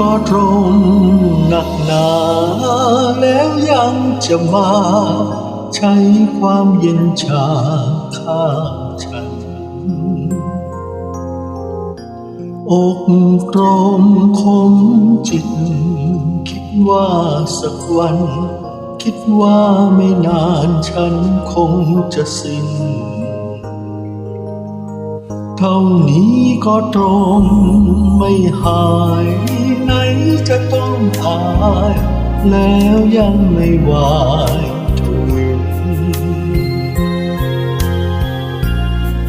ก็ตรงหนักหนาแล้วยังจะมา ใช้ความเย็นชาฆ่าฉัน อกตรมคมจิต คิดว่าสักวัน คิดว่าไม่นานฉันคงจะสิ้นเท่านี้ก็ตรงไม่หาย ไหนจะต้องตาย แล้วยังไม่วายทน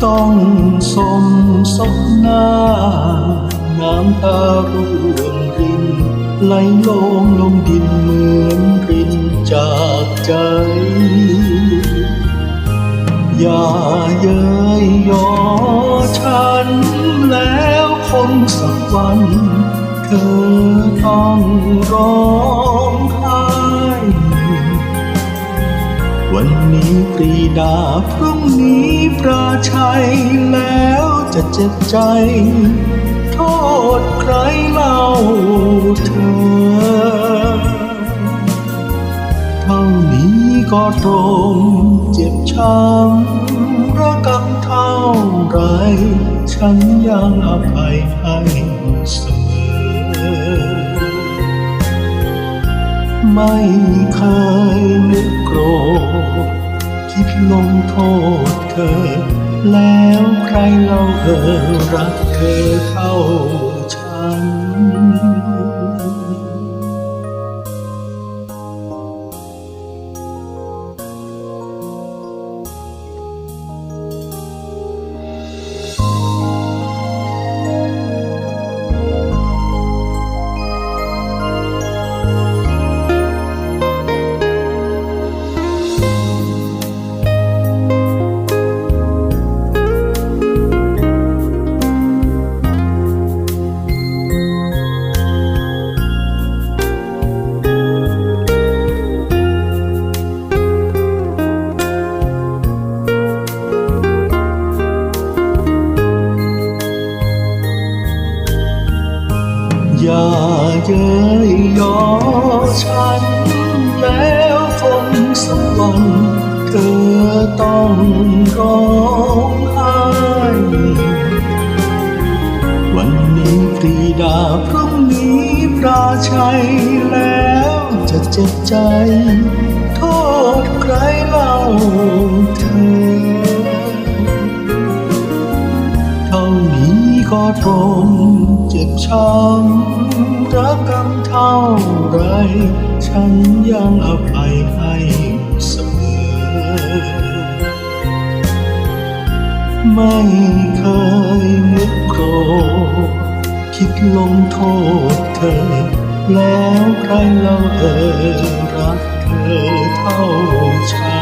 ต้องสมสบหน้า น้ำตาร่วงรินไหลลงลงดินเหมือนรินจากใจอย่าเย้ยยอฉันแล้วคงสักวัน เธอต้องร้องไห้วันนี้ปรีดาพรุ่งนี้ปราชัยแล้วจะเจ็บใจ โทษใครเล่าเธอ เท่านี้ก็ตรงเจ็บช้ำระกำเท่าไร ฉันยังอภัยให้ ไม่เคยนึกโกรธคิดลงโทษเธอ แล้วใครเล่าเธอรักเธอเท่า เย้ยยอฉัน แล้วคงสักวันเธอต้องร้องไห้วันนี้ปรีดาพรุ่งนี้ปราชัยแล้วจะเจ็บใจ โทษใครเล่าเธอ เท่านี้ก็ตรงเจ็บช้ำ รักกันเท่าไร ฉันยังอภัยให้เสมอ ไม่เคยนึกโกรธคิดลงโทษเธอ แล้วใครเล่าเอ่ยรักเธอเท่าฉัน